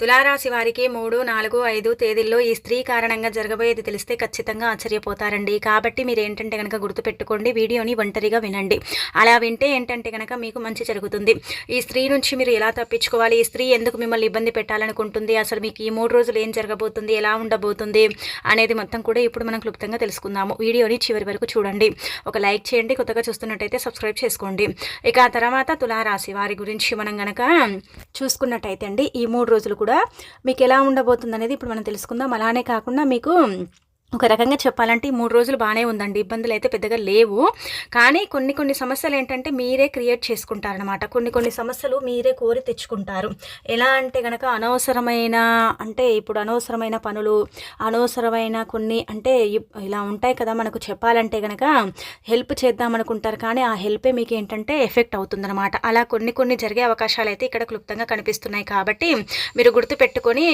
తులారాశి వారికి మూడు నాలుగు ఐదు తేదీల్లో ఈ స్త్రీ కారణంగా జరగబోయేది తెలిస్తే ఖచ్చితంగా ఆశ్చర్యపోతారండి. కాబట్టి మీరు ఏంటంటే కనుక గుర్తుపెట్టుకోండి వీడియోని ఒంటరిగా వినండి. అలా వింటే ఏంటంటే కనుక మీకు మంచి జరుగుతుంది. ఈ స్త్రీ నుంచి మీరు ఎలా తప్పించుకోవాలి? ఈ స్త్రీ ఎందుకు మిమ్మల్ని ఇబ్బంది పెట్టాలనుకుంటుంది? అసలు మీకు ఈ మూడు రోజులు ఏం జరగబోతుంది? ఎలా ఉండబోతుంది? అనేది మొత్తం కూడా ఇప్పుడు మనం క్లుప్తంగా తెలుసుకుందాము. వీడియోని చివరి వరకు చూడండి. ఒక లైక్ చేయండి కొత్తగా చూస్తున్నట్టయితే సబ్స్క్రైబ్ చేసుకోండి. ఇక ఆ తర్వాత తులారాశి వారి గురించి మనం కనుక చూసుకున్నట్టయితే అండి ఈ మూడు రోజులు కూడా మీకు ఎలా ఉండబోతుంది అనేది ఇప్పుడు మనం తెలుసుకుందాం. అలానే కాకుండా మీకు ఒక రకంగా చెప్పాలంటే ఈ మూడు రోజులు బాగానే ఉందండి. ఇబ్బందులు అయితే పెద్దగా లేవు. కానీ కొన్ని కొన్ని సమస్యలు ఏంటంటే మీరే క్రియేట్ చేసుకుంటారనమాట కొన్ని కొన్ని సమస్యలు మీరే కోరి తెచ్చుకుంటారు. ఎలా అంటే కనుక అనవసరమైన అంటే ఇప్పుడు అనవసరమైన పనులు అనవసరమైన కొన్ని అంటే ఇలా ఉంటాయి కదా మనకు చెప్పాలంటే కనుక హెల్ప్ చేద్దాం అనుకుంటారు. కానీ ఆ హెల్పే మీకు ఏంటంటే ఎఫెక్ట్ అవుతుందన్నమాట. అలా కొన్ని కొన్ని జరిగే అవకాశాలు అయితే ఇక్కడ క్లుప్తంగా కనిపిస్తున్నాయి. కాబట్టి మీరు గుర్తుపెట్టుకొని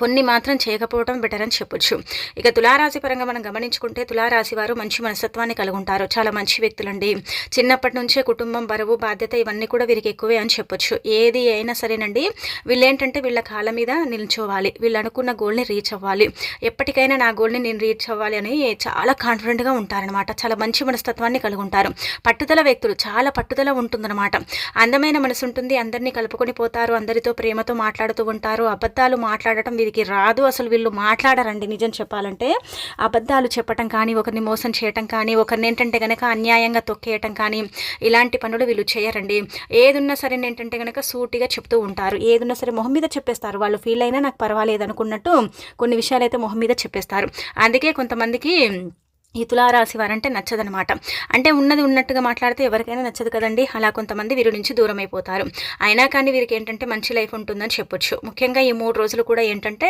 కొన్ని మాత్రం చేయకపోవడం బెటర్ అని చెప్పొచ్చు. ఇక తులారాశి పరంగా మనం గమనించుకుంటే తులారాశి వారు మంచి మనస్తత్వాన్ని కలిగి ఉంటారు చాలా మంచి వ్యక్తులండి. చిన్నప్పటి నుంచే కుటుంబం బరువు బాధ్యత ఇవన్నీ కూడా వీరికి ఎక్కువే అని చెప్పొచ్చు. ఏది అయినా సరేనండి వీళ్ళు ఏంటంటే వీళ్ళ కాళ్ళ మీద నిల్చోవాలి. వీళ్ళు అనుకున్న గోల్ని రీచ్ అవ్వాలి. ఎప్పటికైనా నా గోల్ని నేను రీచ్ అవ్వాలి అని చాలా కాన్ఫిడెంట్గా ఉంటారనమాట చాలా మంచి మనస్తత్వాన్ని కలిగి ఉంటారు పట్టుదల వ్యక్తులు చాలా పట్టుదల ఉంటుందన్నమాట. అందమైన మనసు ఉంటుంది అందరినీ కలుపుకొని పోతారు అందరితో ప్రేమతో మాట్లాడుతూ ఉంటారు అబద్ధాలు మాట్లాడటం వీరికి రాదు. అసలు వీళ్ళు మాట్లాడరండి నిజం చెప్పాలంటే. అబద్ధాలు చెప్పటం కానీ ఒకరిని మోసం చేయటం కానీ ఒకరిని ఏంటంటే కనుక అన్యాయంగా తొక్కేయటం కానీ ఇలాంటి పనులు వీళ్ళు చేయరండి. ఏదున్నా సరే ఏంటంటే కనుక సూటిగా చెప్తూ ఉంటారు. ఏదున్నా సరే మొహం మీద చెప్పేస్తారు. వాళ్ళు ఫీల్ అయినా నాకు పర్వాలేదు అనుకున్నట్టు కొన్ని విషయాలు అయితే మొహం మీద చెప్పేస్తారు. అందుకే కొంతమందికి ఈ తులారాశి వారంటే నచ్చదనమాట. అంటే ఉన్నది ఉన్నట్టుగా మాట్లాడితే ఎవరికైనా నచ్చదు కదండి. అలా కొంతమంది వీరి నుంచి దూరం అయిపోతారు అయినా కానీ వీరికి ఏంటంటే మంచి లైఫ్ ఉంటుందని చెప్పొచ్చు. ముఖ్యంగా ఈ మూడు రోజులు కూడా ఏంటంటే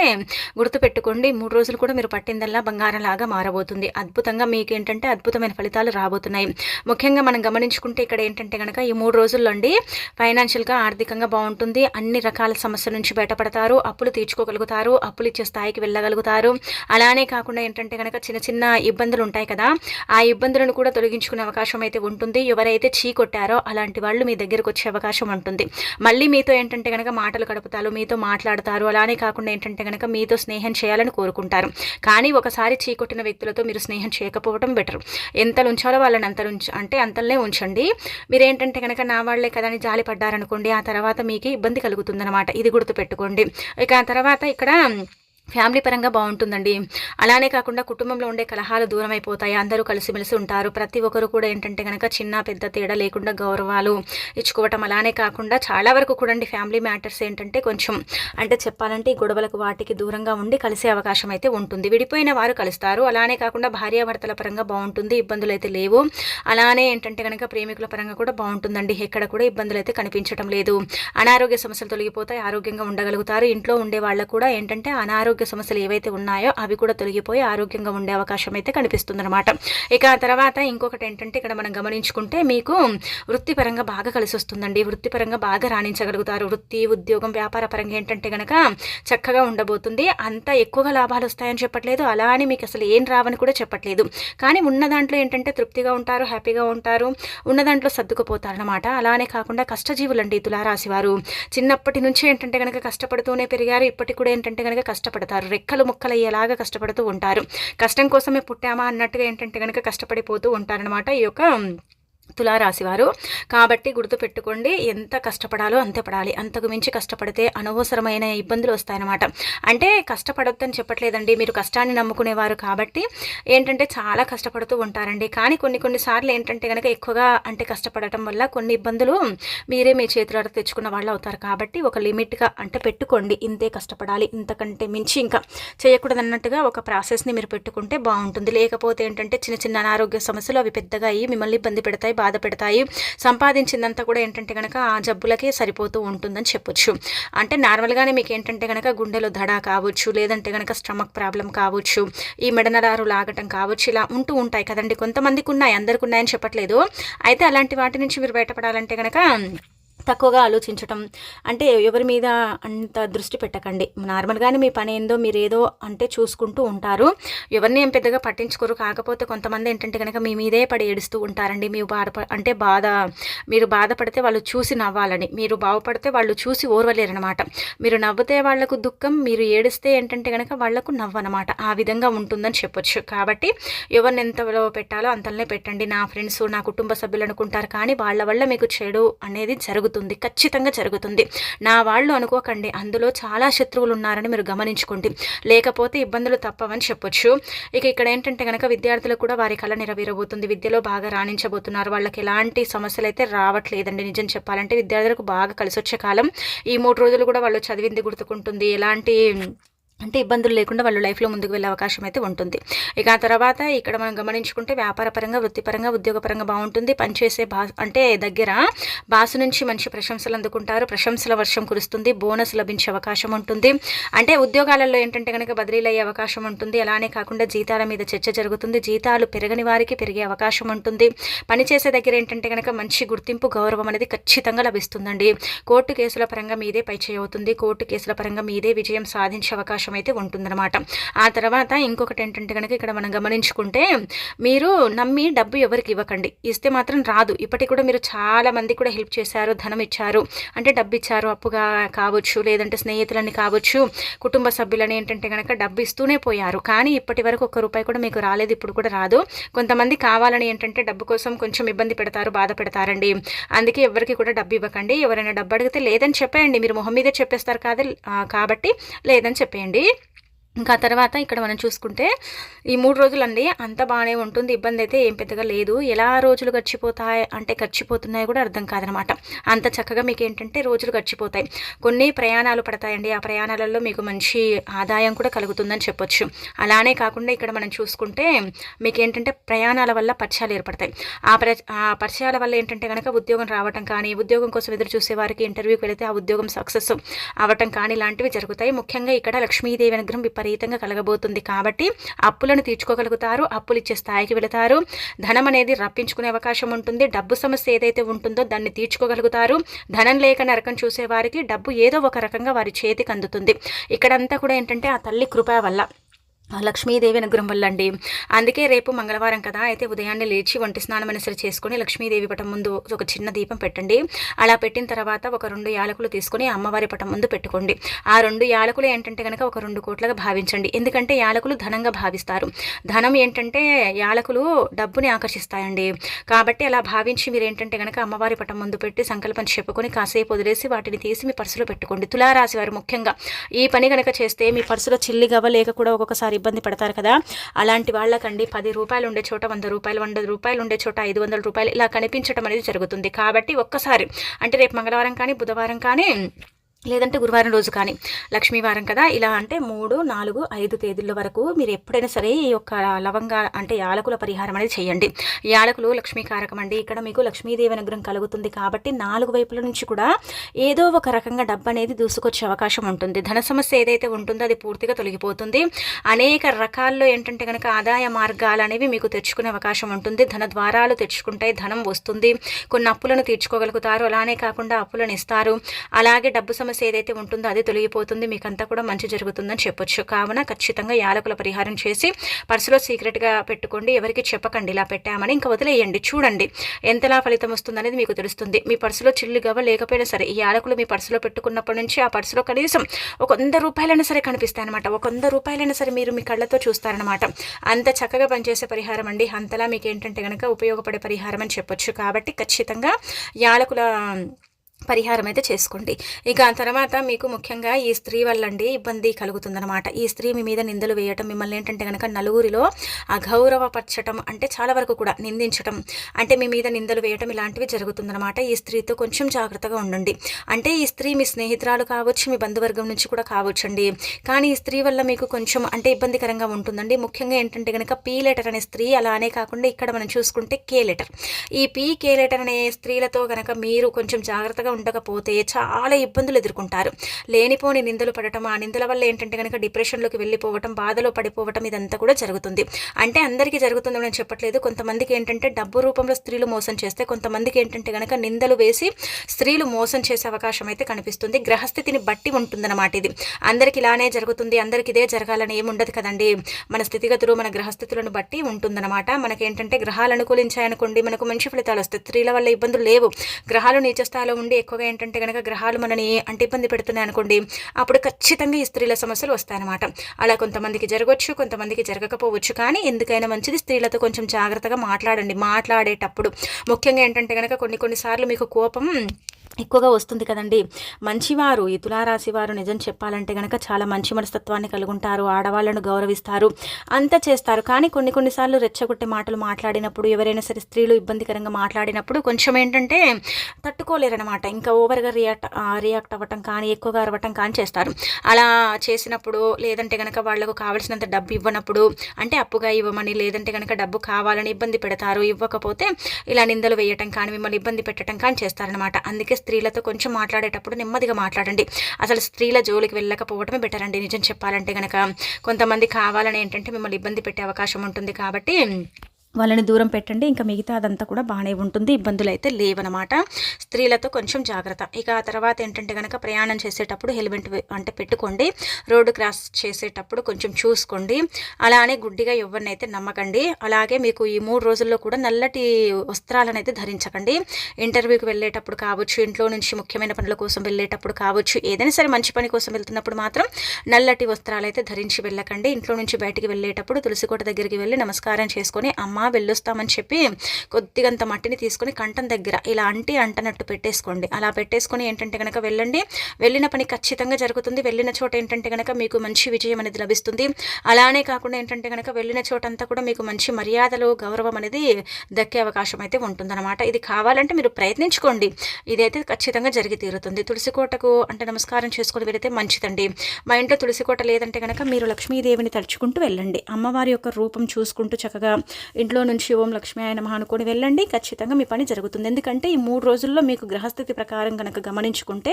గుర్తుపెట్టుకోండి. మూడు రోజులు కూడా మీరు పట్టిందల్లా బంగారంలాగా మారబోతుంది. అద్భుతంగా మీకు ఏంటంటే అద్భుతమైన ఫలితాలు రాబోతున్నాయి. ముఖ్యంగా మనం గమనించుకుంటే ఇక్కడ ఏంటంటే కనుక ఈ మూడు రోజుల్లో అండి ఫైనాన్షియల్గా ఆర్థికంగా బాగుంటుంది. అన్ని రకాల సమస్యల నుంచి బయటపడతారు. అప్పులు తీర్చుకోగలుగుతారు. అప్పులు ఇచ్చే స్థాయికి వెళ్ళగలుగుతారు. అలానే కాకుండా ఏంటంటే కనుక చిన్న చిన్న ఇబ్బందులు ఉంటాయి కదా. ఆ ఇబ్బందులను కూడా తొలగించుకునే అవకాశం అయితే ఉంటుంది. ఎవరైతే చీ కొట్టారో అలాంటి వాళ్ళు మీ దగ్గరకు వచ్చే అవకాశం ఉంటుంది. మళ్ళీ మీతో ఏంటంటే కనుక మాటలు గడుపుతారు మీతో మాట్లాడతారు అలానే కాకుండా ఏంటంటే కనుక మీతో స్నేహం చేయాలని కోరుకుంటారు. కానీ ఒకసారి చీ కొట్టిన వ్యక్తులతో మీరు స్నేహం చేయకపోవడం బెటర్. ఎంత ఉంచాలో వాళ్ళని అంత ఉంచ అంటే అంతలనే ఉంచండి. మీరేంటంటే కనుక నా వాళ్ళే కదా అని జాలి పడ్డారనుకోండి ఆ తర్వాత మీకు ఇబ్బంది కలుగుతుందన్నమాట. ఇది గుర్తుపెట్టుకోండి. ఇక ఆ తర్వాత ఇక్కడ ఫ్యామిలీ పరంగా బాగుంటుందండి. అలానే కాకుండా కుటుంబంలో ఉండే కలహాలు దూరం అయిపోతాయి అందరూ కలిసిమెలిసి ఉంటారు. ప్రతి ఒక్కరు కూడా ఏంటంటే కనుక చిన్న పెద్ద తేడా లేకుండా గౌరవాలు ఇచ్చుకోవటం అలానే కాకుండా చాలా వరకు కూడా అండి ఫ్యామిలీ మ్యాటర్స్ ఏంటంటే కొంచెం అంటే చెప్పాలంటే ఈ గొడవలకు వాటికి దూరంగా ఉండి కలిసే అవకాశం అయితే ఉంటుంది. విడిపోయిన వారు కలుస్తారు. అలానే కాకుండా భార్యాభర్తల పరంగా బాగుంటుంది. ఇబ్బందులు అయితే లేవు. అలానే ఏంటంటే కనుక ప్రేమికుల పరంగా కూడా బాగుంటుందండి. ఎక్కడ కూడా ఇబ్బందులు అయితే కనిపించడం లేదు. అనారోగ్య సమస్యలు తొలగిపోతాయి. ఆరోగ్యంగా ఉండగలుగుతారు. ఇంట్లో ఉండే వాళ్ళకు కూడా ఏంటంటే అనారోగ్య సమస్యలు ఏవైతే ఉన్నాయో అవి కూడా తొలగిపోయి ఆరోగ్యంగా ఉండే అవకాశం అయితే కనిపిస్తుందన్నమాట. ఇక తర్వాత ఇంకొకటి ఏంటంటే ఇక్కడ మనం గమనించుకుంటే మీకు వృత్తిపరంగా బాగా కలిసి వస్తుందండి. వృత్తిపరంగా బాగా రాణించగలుగుతారు. వృత్తి ఉద్యోగం వ్యాపార పరంగా ఏంటంటే కనుక చక్కగా ఉండబోతుంది. అంత ఎక్కువగా లాభాలు వస్తాయని చెప్పట్లేదు. అలా అని మీకు అసలు ఏం రావని కూడా చెప్పట్లేదు. కానీ ఉన్న దాంట్లో ఏంటంటే తృప్తిగా ఉంటారు హ్యాపీగా ఉంటారు ఉన్న దాంట్లో సర్దుకుపోతారనమాట అలానే కాకుండా కష్టజీవులండి తులారాశి వారు. చిన్నప్పటి నుంచి ఏంటంటే కనుక కష్టపడుతూనే పెరిగారు. ఇప్పటికి కూడా ఏంటంటే కనుక కష్టపడతారు. రెక్కలు ముక్కలు అయ్యేలాగా కష్టపడుతూ ఉంటారు. కష్టం కోసమే పుట్టామా అన్నట్టుగా ఏంటంటే కనుక కష్టపడిపోతూ ఉంటారనమాట ఈ యొక్క తులారాశివారు. కాబట్టి గుర్తుపెట్టుకోండి ఎంత కష్టపడాలో అంతే పడాలి. అంతకు మించి కష్టపడితే అనవసరమైన ఇబ్బందులు వస్తాయన్నమాట. అంటే కష్టపడొద్దని చెప్పట్లేదండి. మీరు కష్టాన్ని నమ్ముకునేవారు కాబట్టి ఏంటంటే చాలా కష్టపడుతూ ఉంటారండి. కానీ కొన్ని కొన్ని సార్లు ఏంటంటే కనుక ఎక్కువగా అంటే కష్టపడటం వల్ల కొన్ని ఇబ్బందులు మీరే మీ చేతులారా తెచ్చుకున్న వాళ్ళు అవుతారు. కాబట్టి ఒక లిమిట్గా అంటే పెట్టుకోండి. ఇంతే కష్టపడాలి. ఇంతకంటే మించి ఇంకా చేయకూడదన్నట్టుగా ఒక ప్రాసెస్ని మీరు పెట్టుకుంటే బాగుంటుంది. లేకపోతే ఏంటంటే చిన్న చిన్న అనారోగ్య సమస్యలు అవి పెద్దగా అయ్యి మిమ్మల్ని ఇబ్బంది పెడతాయి. బాధ పెడతాయి సంపాదించిందంతా కూడా ఏంటంటే కనుక ఆ జబ్బులకే సరిపోతూ ఉంటుందని చెప్పొచ్చు. అంటే నార్మల్గానే మీకు ఏంటంటే కనుక గుండెలో దడ కావచ్చు లేదంటే కనుక స్టమక్ ప్రాబ్లం కావచ్చు ఈ మెడనరారు లాగటం కావచ్చు ఇలా ఉంటూ ఉంటాయి కదండి. కొంతమందికి ఉన్నాయి అందరికి ఉన్నాయని చెప్పట్లేదు. అయితే అలాంటి వాటి నుంచి మీరు బయటపడాలంటే కనుక తక్కువగా ఆలోచించటం. అంటే ఎవరి మీద అంత దృష్టి పెట్టకండి. నార్మల్గానే మీ పని ఏందో మీరు ఏదో అంటే చూసుకుంటూ ఉంటారు. ఎవరిని ఏం పెద్దగా పట్టించుకోరు. కాకపోతే కొంతమంది ఏంటంటే కనుక మీ మీదే పడి ఏడుస్తూ ఉంటారండి. మీ బాధ అంటే బాధ మీరు బాధపడితే వాళ్ళు చూసి నవ్వాలని. మీరు బాగుపడితే వాళ్ళు చూసి ఓర్వలేరనమాట మీరు నవ్వితే వాళ్ళకు దుఃఖం మీరు ఏడిస్తే ఏంటంటే కనుక వాళ్ళకు నవ్వనమాట ఆ విధంగా ఉంటుందని చెప్పొచ్చు. కాబట్టి ఎవరిని ఎంతలో పెట్టాలో అంతలోనే పెట్టండి. నా ఫ్రెండ్స్ నా కుటుంబ సభ్యులు అనుకుంటారు. కానీ వాళ్ళ వల్ల మీకు చెడు అనేది జరుగుతుంది జరుగుతుంది ఖచ్చితంగా జరుగుతుంది. నా వాళ్ళు అనుకోకండి అందులో చాలా శత్రువులు ఉన్నారని మీరు గమనించుకోండి. లేకపోతే ఇబ్బందులు తప్పవని చెప్పొచ్చు. ఇక ఇక్కడ ఏంటంటే కనుక విద్యార్థులకు కూడా వారి కళ నెరవేరబోతుంది. విద్యలో బాగా రాణించబోతున్నారు. వాళ్ళకి ఎలాంటి సమస్యలు అయితే రావట్లేదండి. నిజం చెప్పాలంటే విద్యార్థులకు బాగా కలిసి వచ్చే కాలం. ఈ మూడు రోజులు కూడా వాళ్ళు చదివింది గుర్తుకుంటుంది. ఎలాంటి అంటే ఇబ్బందులు లేకుండా వాళ్ళు లైఫ్లో ముందుకు వెళ్ళే అవకాశం అయితే ఉంటుంది. ఇక ఆ తర్వాత ఇక్కడ మనం గమనించుకుంటే వ్యాపారపరంగా వృత్తిపరంగా ఉద్యోగపరంగా బాగుంటుంది. పనిచేసే బా అంటే దగ్గర బాసు నుంచి మంచి ప్రశంసలు అందుకుంటారు. ప్రశంసల వర్షం కురుస్తుంది. బోనస్ లభించే అవకాశం ఉంటుంది. అంటే ఉద్యోగాలలో ఏంటంటే కనుక బదిలీలు అయ్యే అవకాశం ఉంటుంది. అలానే కాకుండా జీతాల మీద చర్చ జరుగుతుంది. జీతాలు పెరగని వారికి పెరిగే అవకాశం ఉంటుంది. పనిచేసే దగ్గర ఏంటంటే కనుక మంచి గుర్తింపు గౌరవం అనేది ఖచ్చితంగా లభిస్తుందండి. కోర్టు కేసుల పరంగా మీదే పై అవుతుంది. కోర్టు కేసుల పరంగా మీదే విజయం సాధించే అవకాశం అవకాశం అయితే ఉంటుందన్నమాట. ఆ తర్వాత ఇంకొకటి ఏంటంటే కనుక ఇక్కడ మనం గమనించుకుంటే మీరు నమ్మి డబ్బు ఎవరికి ఇవ్వకండి. ఇస్తే మాత్రం రాదు. ఇప్పటికి కూడా మీరు చాలా మంది కూడా హెల్ప్ చేశారు ధనం ఇచ్చారు. అంటే డబ్బు ఇచ్చారు అప్పుగా కావచ్చు లేదంటే స్నేహితులని కావచ్చు కుటుంబ సభ్యులని ఏంటంటే కనుక డబ్బు ఇస్తూనే పోయారు. కానీ ఇప్పటి వరకు ఒక్క రూపాయి కూడా మీకు రాలేదు ఇప్పుడు కూడా రాదు. కొంతమంది కావాలని ఏంటంటే డబ్బు కోసం కొంచెం ఇబ్బంది పెడతారు బాధ పెడతారండి. అందుకే ఎవరికి కూడా డబ్బు ఇవ్వకండి. ఎవరైనా డబ్బు అడిగితే లేదని చెప్పేయండి. మీరు మొహం మీదే చెప్పేస్తారు కాదు కాబట్టి లేదని చెప్పేయండి. అండి. ఇంకా తర్వాత ఇక్కడ మనం చూసుకుంటే ఈ మూడు రోజులండి అంత బాగానే ఉంటుంది. ఇబ్బంది అయితే ఏం పెద్దగా లేదు. ఎలా రోజులు గడిచిపోతాయి అంటే గడిచిపోతున్నాయో కూడా అర్థం కాదనమాట. అంత చక్కగా మీకు ఏంటంటే రోజులు గడిచిపోతాయి. కొన్ని ప్రయాణాలు పడతాయండి. ఆ ప్రయాణాలలో మీకు మంచి ఆదాయం కూడా కలుగుతుందని చెప్పొచ్చు. అలానే కాకుండా ఇక్కడ మనం చూసుకుంటే మీకు ఏంటంటే ప్రయాణాల వల్ల పరిచయాలు ఏర్పడతాయి. ఆ ప్ర ఆ పరిచయాల వల్ల ఏంటంటే కనుక ఉద్యోగం రావటం కానీ ఉద్యోగం కోసం ఎదురు చూసే వారికి ఇంటర్వ్యూకి వెళితే ఆ ఉద్యోగం సక్సెస్ అవ్వటం కానీ ఇలాంటివి జరుగుతాయి. ముఖ్యంగా ఇక్కడ లక్ష్మీదేవి అనుగ్రహం విపరీతంగా కలగబోతుంది. కాబట్టి అప్పులను తీర్చుకోగలుగుతారు అప్పులు ఇచ్చే స్థాయికి వెళతారు. ధనం అనేది రప్పించుకునే అవకాశం ఉంటుంది. డబ్బు సమస్య ఏదైతే ఉంటుందో దాన్ని తీర్చుకోగలుగుతారు. ధనం లేక నరకం చూసే వారికి డబ్బు ఏదో ఒక రకంగా వారి చేతికి అందుతుంది. ఇక్కడంతా కూడా ఏంటంటే ఆ తల్లి కృప వల్ల. లక్ష్మీదేవి అనుగ్రహం వల్ల అండి అందుకే రేపు మంగళవారం కదా అయితే ఉదయాన్నే లేచి వంటి స్నానం సరే చేసుకుని లక్ష్మీదేవి పటం ముందు ఒక చిన్న దీపం పెట్టండి. అలా పెట్టిన తర్వాత ఒక రెండు యాలకులు తీసుకొని అమ్మవారి పటం ముందు పెట్టుకోండి. ఆ రెండు యాలకులు ఏంటంటే కనుక ఒక రెండు కోట్లుగా భావించండి. ఎందుకంటే యాలకులు ధనంగా భావిస్తారు. ధనం ఏంటంటే యాలకులు డబ్బుని ఆకర్షిస్తాయండి. కాబట్టి అలా భావించి మీరు ఏంటంటే కనుక అమ్మవారి పటం ముందు పెట్టి సంకల్పం చెప్పుకొని కాసేపు వదిలేసి వాటిని తీసి మీ పర్సులో పెట్టుకోండి. తులారాశి వారు ముఖ్యంగా ఈ పని కనుక చేస్తే మీ పర్సులో చిల్లి లేక కూడా ఒక్కొక్కసారి ఇబ్బంది పడతారు కదా. అలాంటి వాళ్ళకండి పది రూపాయలు ఉండే చోట వంద రూపాయలు వంద రూపాయలు ఉండే చోట ఐదు వందల రూపాయలు ఇలా కనిపించడం అనేది జరుగుతుంది. కాబట్టి ఒక్కసారి అంటే రేపు మంగళవారం కానీ బుధవారం కానీ లేదంటే గురువారం రోజు కానీ లక్ష్మీవారం కదా ఇలా అంటే మూడు నాలుగు ఐదు తేదీల వరకు మీరు ఎప్పుడైనా సరే ఈ యొక్క లవంగా అంటే యాలకుల పరిహారం అనేది చేయండి. యాలకులు లక్ష్మీకారకం అండి. ఇక్కడ మీకు లక్ష్మీదేవి అనుగ్రహం కలుగుతుంది కాబట్టి నాలుగు వైపుల నుంచి కూడా ఏదో ఒక రకంగా డబ్బు అనేది దూసుకొచ్చే అవకాశం ఉంటుంది. ధన సమస్య ఏదైతే ఉంటుందో అది పూర్తిగా తొలగిపోతుంది. అనేక రకాల్లో ఏంటంటే కనుక ఆదాయ మార్గాలు అనేవి మీకు తెచ్చుకునే అవకాశం ఉంటుంది. ధన ద్వారాలు తెచ్చుకుంటాయి ధనం వస్తుంది. కొన్ని అప్పులను తీర్చుకోగలుగుతారు. అలానే కాకుండా అప్పులను ఇస్తారు. అలాగే డబ్బు సమస్య సమస్య ఏదైతే ఉంటుందో అది తొలగిపోతుంది. మీకంతా కూడా మంచి జరుగుతుందని చెప్పొచ్చు. కావున ఖచ్చితంగా యాలకుల పరిహారం చేసి పర్సులో సీక్రెట్గా పెట్టుకోండి. ఎవరికి చెప్పకండి ఇలా పెట్టామని ఇంకా వదిలేయండి. చూడండి ఎంతలా ఫలితం వస్తుందనేది మీకు తెలుస్తుంది. మీ పర్సులో చిల్లుగవ లేకపోయినా సరే ఈ యాలకులు మీ పర్సులో పెట్టుకున్నప్పటి నుంచి ఆ పర్సులో కనీసం ఒక వంద రూపాయలైనా సరే కనిపిస్తాయి అనమాట ఒక వంద రూపాయలైనా సరే మీరు మీ కళ్ళతో చూస్తారనమాట అంత చక్కగా పనిచేసే పరిహారం అండి. అంతలా మీకు ఏంటంటే కనుక ఉపయోగపడే పరిహారం అని చెప్పొచ్చు. కాబట్టి ఖచ్చితంగా యాలకుల పరిహారం అయితే చేసుకోండి. ఇక ఆ తర్వాత మీకు ముఖ్యంగా ఈ స్త్రీ వల్లండి ఇబ్బంది కలుగుతుందనమాట ఈ స్త్రీ మీ మీద నిందలు వేయటం మిమ్మల్ని ఏంటంటే కనుక నలుగురిలో అగౌరవపరచటం అంటే చాలా వరకు కూడా నిందించటం అంటే మీ మీద నిందలు వేయటం ఇలాంటివి జరుగుతుందనమాట ఈ స్త్రీతో కొంచెం జాగ్రత్తగా ఉండండి. అంటే ఈ స్త్రీ మీ స్నేహితురాలు కావచ్చు మీ బంధువర్గం నుంచి కూడా కావచ్చండి. కానీ ఈ స్త్రీ వల్ల మీకు కొంచెం అంటే ఇబ్బందికరంగా ఉంటుందండి. ముఖ్యంగా ఏంటంటే కనుక పీ లెటర్ అనే స్త్రీ అలానే కాకుండా ఇక్కడ మనం చూసుకుంటే కే లెటర్. ఈ పీ కే లెటర్ అనే స్త్రీలతో కనుక మీరు కొంచెం జాగ్రత్తగా ఉండకపోతే చాలా ఇబ్బందులు ఎదుర్కొంటారు. లేనిపోని నిందలు పడటం ఆ నిందల వల్ల ఏంటంటే కనుక డిప్రెషన్లోకి వెళ్ళిపోవటం బాధలో పడిపోవటం ఇదంతా కూడా జరుగుతుంది. అంటే అందరికీ జరుగుతుంది నేను చెప్పట్లేదు. కొంతమందికి ఏంటంటే డబ్బు రూపంలో స్త్రీలు మోసం చేస్తే కొంతమందికి ఏంటంటే కనుక నిందలు వేసి స్త్రీలు మోసం చేసే అవకాశం అయితే కనిపిస్తుంది. గ్రహస్థితిని బట్టి ఉంటుందన్నమాట ఇది. అందరికి ఇలానే జరుగుతుంది అందరికి ఇదే జరగాలని ఏముండదు కదండి. మన స్థితిగతులు మన గ్రహస్థితులను బట్టి ఉంటుందన్నమాట. మనకేంటంటే గ్రహాలు అనుకూలించాయనుకోండి మనకు మంచి ఫలితాలు వస్తాయి. స్త్రీల వల్ల ఇబ్బందులు లేవు. గ్రహాలు నీచ స్థాయిలో ఉండి ఎక్కువగా ఏంటంటే కనుక గ్రహాలు మనని అంటే ఇబ్బంది పెడుతున్నాయి అనుకోండి అప్పుడు ఖచ్చితంగా ఈ స్త్రీల సమస్యలు వస్తాయన్నమాట. అలా కొంతమందికి జరగవచ్చు కొంతమందికి జరగకపోవచ్చు. కానీ ఎందుకైనా మంచిది స్త్రీలతో కొంచెం జాగ్రత్తగా మాట్లాడండి. మాట్లాడేటప్పుడు ముఖ్యంగా ఏంటంటే కనుక కొన్ని కొన్నిసార్లు మీకు కోపం ఎక్కువగా వస్తుంది కదండి. మంచివారు ఈ తులారాశి వారు నిజం చెప్పాలంటే కనుక చాలా మంచి మనస్తత్వాన్ని కలుగుంటారు ఆడవాళ్ళను గౌరవిస్తారు అంత చేస్తారు. కానీ కొన్ని కొన్నిసార్లు రెచ్చగొట్టే మాటలు మాట్లాడినప్పుడు ఎవరైనా సరే స్త్రీలు ఇబ్బందికరంగా మాట్లాడినప్పుడు కొంచెం ఏంటంటే తట్టుకోలేరనమాట ఇంకా ఓవర్గా రియాక్ట్ రియాక్ట్ అవ్వటం కానీ ఎక్కువగా అరవటం కానీ చేస్తారు. అలా చేసినప్పుడు లేదంటే కనుక వాళ్ళకు కావాల్సినంత డబ్బు ఇవ్వనప్పుడు అంటే అప్పుగా ఇవ్వమని లేదంటే కనుక డబ్బు కావాలని ఇబ్బంది పెడతారు. ఇవ్వకపోతే ఇలా నిందలు వేయటం కానీ మిమ్మల్ని ఇబ్బంది పెట్టడం కానీ చేస్తారనమాట అందుకే స్త్రీలతో కొంచెం మాట్లాడేటప్పుడు నెమ్మదిగా మాట్లాడండి. అసలు స్త్రీల జోలికి వెళ్ళకపోవడమే బెటర్ అండి నిజం చెప్పాలంటే కనుక కొంతమంది కావాలని ఏంటంటే మిమ్మల్ని ఇబ్బంది పెట్టే అవకాశం ఉంటుంది కాబట్టి వాళ్ళని దూరం పెట్టండి. ఇంకా మిగతా అదంతా కూడా బాగానే ఉంటుంది. ఇబ్బందులు అయితే లేవనమాట. స్త్రీలతో కొంచెం జాగ్రత్త. ఇక ఆ తర్వాత ఏంటంటే కనుక ప్రయాణం చేసేటప్పుడు హెల్మెట్ అంటే పెట్టుకోండి. రోడ్డు క్రాస్ చేసేటప్పుడు కొంచెం చూసుకోండి. అలానే గుడ్డిగా ఎవరినైతే నమ్మకండి. అలాగే మీకు ఈ మూడు రోజుల్లో కూడా నల్లటి వస్త్రాలను అయితే ధరించకండి. ఇంటర్వ్యూకి వెళ్ళేటప్పుడు కావచ్చు ఇంట్లో నుంచి ముఖ్యమైన పనుల కోసం వెళ్ళేటప్పుడు కావచ్చు ఏదైనా సరే మంచి పని కోసం వెళ్తున్నప్పుడు మాత్రం నల్లటి వస్త్రాలు అయితే ధరించి వెళ్ళకండి. ఇంట్లో నుంచి బయటికి వెళ్ళేటప్పుడు తులసికోట దగ్గరికి వెళ్ళి నమస్కారం చేసుకొని అమ్మ వెళ్ళొస్తామని చెప్పి కొద్దిగంత మట్టిని తీసుకొని కంఠం దగ్గర ఇలా అంటి అంటనట్టు పెట్టేసుకోండి. అలా పెట్టేసుకొని ఏంటంటే కనుక వెళ్ళండి. వెళ్ళిన పని ఖచ్చితంగా జరుగుతుంది. వెళ్ళిన చోట ఏంటంటే కనుక మీకు మంచి విజయం అనేది లభిస్తుంది. అలానే కాకుండా ఏంటంటే కనుక వెళ్ళిన చోట అంతా కూడా మీకు మంచి మర్యాదలు గౌరవం అనేది దక్కే అవకాశం అయితే ఉంటుందన్నమాట. ఇది కావాలంటే మీరు ప్రయత్నించుకోండి. ఇదైతే ఖచ్చితంగా జరిగి తీరుతుంది. తులసికోటకు అంటే నమస్కారం చేసుకొని వెళితే మంచిదండి. మా ఇంట్లో తులసికోట లేదంటే కనుక మీరు లక్ష్మీదేవిని తలుచుకుంటూ వెళ్ళండి. అమ్మవారి యొక్క రూపం చూసుకుంటూ చక్కగా ఇంట్లో ఇంట్లో నుంచి ఓం లక్ష్మీ ఆయన మహానుకొని వెళ్ళండి. ఖచ్చితంగా మీ పని జరుగుతుంది. ఎందుకంటే ఈ మూడు రోజుల్లో మీకు గ్రహస్థితి ప్రకారం కనుక గమనించుకుంటే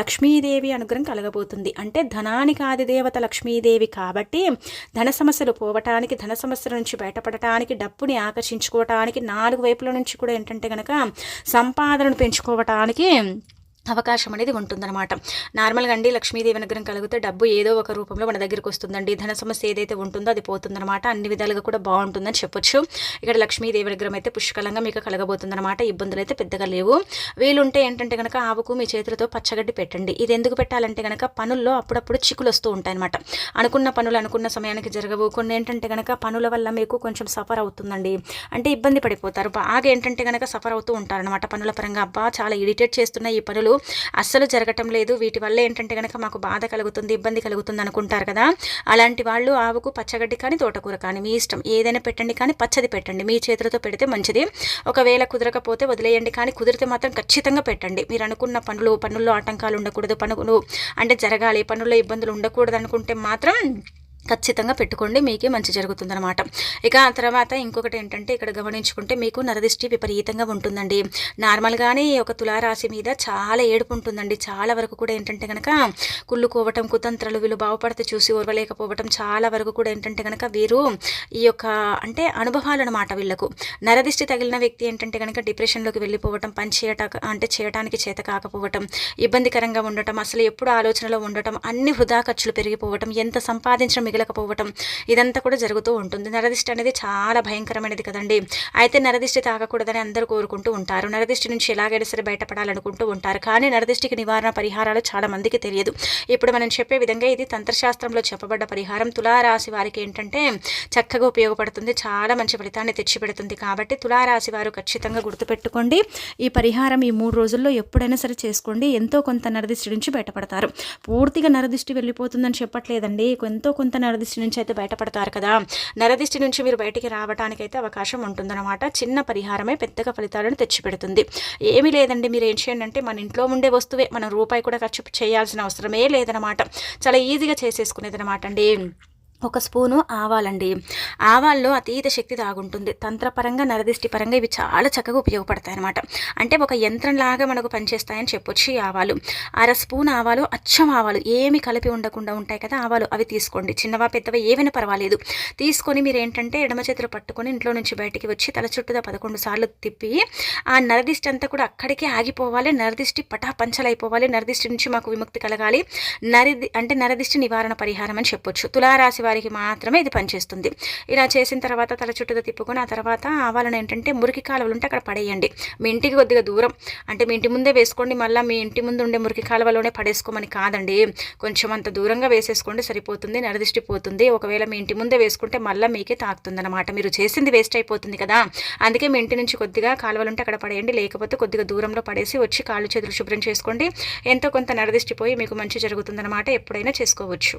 లక్ష్మీదేవి అనుగ్రహం కలగబోతుంది. అంటే ధనానికి ఆది దేవత లక్ష్మీదేవి కాబట్టి ధన సమస్యలు పోవటానికి ధన సమస్యల నుంచి బయటపడటానికి డబ్బుని ఆకర్షించుకోవటానికి నాలుగు వైపుల నుంచి కూడా ఏంటంటే కనుక సంపాదనను పెంచుకోవటానికి అవకాశం అనేది ఉంటుందన్నమాట. నార్మల్గా అండి లక్ష్మీదేవి అనుగ్రహం కలిగితే డబ్బు ఏదో ఒక రూపంలో మన దగ్గరికి వస్తుందండి. ధన సమస్య ఏదైతే ఉంటుందో అది పోతుందన్నమాట. అన్ని విధాలుగా కూడా బాగుంటుందని చెప్పొచ్చు. ఇక్కడ లక్ష్మీదేవి అనుగ్రహం అయితే పుష్కలంగా మీకు కలగబోతుందన్నమాట. ఇబ్బందులు అయితే పెద్దగా లేవు. వీలుంటే ఏంటంటే కనుక ఆవుకు మీ చేతులతో పచ్చగడ్డి పెట్టండి. ఇది ఎందుకు పెట్టాలంటే కనుక పనుల్లో అప్పుడప్పుడు చిక్కులు వస్తూ ఉంటాయన్నమాట. అనుకున్న పనులు అనుకున్న సమయానికి జరగవు. కొన్ని ఏంటంటే కనుక పనుల వల్ల మీకు కొంచెం సఫర్ అవుతుందండి. అంటే ఇబ్బంది పడిపోతారు. బాగా ఏంటంటే కనుక సఫర్ అవుతూ ఉంటారనమాట పనుల పరంగా అబ్బా చాలా ఇరిటేట్ చేస్తున్న ఈ పనులు. అస్సలు జరగటం లేదు. వీటి వల్ల ఏంటంటే కనుక మాకు బాధ కలుగుతుంది ఇబ్బంది కలుగుతుంది అనుకుంటారు కదా. అలాంటి వాళ్ళు ఆవుకు పచ్చగడ్డి కానీ తోటకూర కానీ మీ ఇష్టం ఏదైనా పెట్టండి కానీ పచ్చది పెట్టండి. మీ చేతులతో పెడితే మంచిది. ఒకవేళ కుదరకపోతే వదిలేయండి కానీ కుదిరితే మాత్రం ఖచ్చితంగా పెట్టండి. మీరు అనుకున్న పనులు పనుల్లో ఆటంకాలు ఉండకూడదు. పనులు అంటే జరగాలి. పనుల్లో ఇబ్బందులు ఉండకూడదు అనుకుంటే మాత్రం ఖచ్చితంగా పెట్టుకోండి మీకే మంచి జరుగుతుందనమాట ఇక ఆ తర్వాత ఇంకొకటి ఏంటంటే ఇక్కడ గమనించుకుంటే మీకు నరదిష్టి విపరీతంగా ఉంటుందండి. నార్మల్గానే ఒక తులారాశి మీద చాలా ఏడుపు ఉంటుందండి. చాలా వరకు కూడా ఏంటంటే కనుక కుళ్ళుకోవటం కుతంత్రలు వీళ్ళు బాగుపడితే చూసి ఓర్వలేకపోవటం చాలా వరకు కూడా ఏంటంటే కనుక వీరు ఈ యొక్క అంటే అనుభవాలు అనమాట వీళ్ళకు. నరదిష్టి తగిలిన వ్యక్తి ఏంటంటే కనుక డిప్రెషన్లోకి వెళ్ళిపోవటం పని చేయట అంటే చేయడానికి చేత కాకపోవటం ఇబ్బందికరంగా ఉండటం అసలు ఎప్పుడు ఆలోచనలో ఉండటం అన్ని వృధా ఖర్చులు పెరిగిపోవటం ఎంత సంపాదించడం మిగలకపోవటం ఇదంతా కూడా జరుగుతూ ఉంటుంది. నరదిష్టి అనేది చాలా భయంకరమైనది కదండి. అయితే నరదిష్టి తాగకూడదని అందరూ కోరుకుంటూ ఉంటారు. నరదిష్టి నుంచి ఎలాగైనా సరే బయటపడాలనుకుంటూ ఉంటారు. కానీ నరదిష్టికి నివారణ పరిహారాలు చాలా మందికి తెలియదు. ఇప్పుడు మనం చెప్పే విధంగా ఇది తంత్రశాస్త్రంలో చెప్పబడ్డ పరిహారం. తులారాశి వారికి ఏంటంటే చక్కగా ఉపయోగపడుతుంది. చాలా మంచి ఫలితాన్ని తెచ్చిపెడుతుంది కాబట్టి తులారాశి వారు ఖచ్చితంగా గుర్తుపెట్టుకోండి. ఈ పరిహారం ఈ మూడు రోజుల్లో ఎప్పుడైనా సరే చేసుకోండి. ఎంతో కొంత నరదిష్టి నుంచి బయటపడతారు. పూర్తిగా నరదిష్టి వెళ్ళిపోతుందని చెప్పట్లేదండి. ఎంతో కొంత నరదిష్టి నుంచి అయితే బయటపడతారు కదా. నరదిష్టి నుంచి మీరు బయటికి రావడానికి అయితే అవకాశం ఉంటుందన్నమాట. చిన్న పరిహారమే పెద్దగా ఫలితాలను తెచ్చిపెడుతుంది. ఏమీ లేదండి. మీరు ఏం చేయండి అంటే మన ఇంట్లో ఉండే వస్తువే. మనం రూపాయి కూడా ఖర్చు చేయాల్సిన అవసరమే లేదనమాట చాలా ఈజీగా చేసేసుకునేది అనమాట అండి. ఒక స్పూను ఆవాలండి. ఆవాల్లో అతీత శక్తి దాగుంటుంది. తంత్రపరంగా నరదిష్టి పరంగా ఇవి చాలా చక్కగా ఉపయోగపడతాయి అనమాట అంటే ఒక యంత్రంలాగా మనకు పనిచేస్తాయని చెప్పొచ్చు ఈ ఆవాలు. అర స్పూన్ ఆవాలు అచ్చం ఆవాలు ఏమి కలిపి ఉండకుండా ఉంటాయి కదా ఆవాలు. అవి తీసుకోండి. చిన్నవా పెద్దవా ఏవైనా పర్వాలేదు. తీసుకొని మీరు ఏంటంటే ఎడమ చేతులు పట్టుకొని ఇంట్లో నుంచి బయటికి వచ్చి తల చుట్టూదా పదకొండు సార్లు తిప్పి ఆ నరదిష్టి అంతా కూడా అక్కడికే ఆగిపోవాలి. నరదిష్టి పటాపంచలైపోవాలి. నరదిష్టి నుంచి మాకు విముక్తి కలగాలి. నరిది అంటే నరదిష్టి నివారణ పరిహారం అని చెప్పొచ్చు. తులారాశి వారికి మాత్రమే ఇది పనిచేస్తుంది. ఇలా చేసిన తర్వాత తల చుట్టూ తిప్పుకొని ఆ తర్వాత ఆవాలను ఏంటంటే మురికి కాలువలు ఉంటే అక్కడ పడేయండి. మీ ఇంటికి కొద్దిగా దూరం. అంటే మీ ఇంటి ముందే వేసుకోండి. మళ్ళీ మీ ఇంటి ముందు ఉండే మురికి కాలువలోనే పడేసుకోమని కాదండి. కొంచెం అంత దూరంగా వేసేసుకోండి. సరిపోతుంది. నరదిష్టిపోతుంది ఒకవేళ మీ ఇంటి ముందే వేసుకుంటే మళ్ళీ మీకే తాకుతుంది అనమాట మీరు చేసింది వేస్ట్ అయిపోతుంది కదా. అందుకే మీ ఇంటి నుంచి కొద్దిగా కాలువలు ఉంటే అక్కడ పడేయండి. లేకపోతే కొద్దిగా దూరంలో పడేసి వచ్చి కాళ్ళు చేతులు శుభ్రం చేసుకోండి. ఎంతో కొంత నరదిష్టిపోయి మీకు మంచి జరుగుతుందన్నమాట. ఎప్పుడైనా చేసుకోవచ్చు.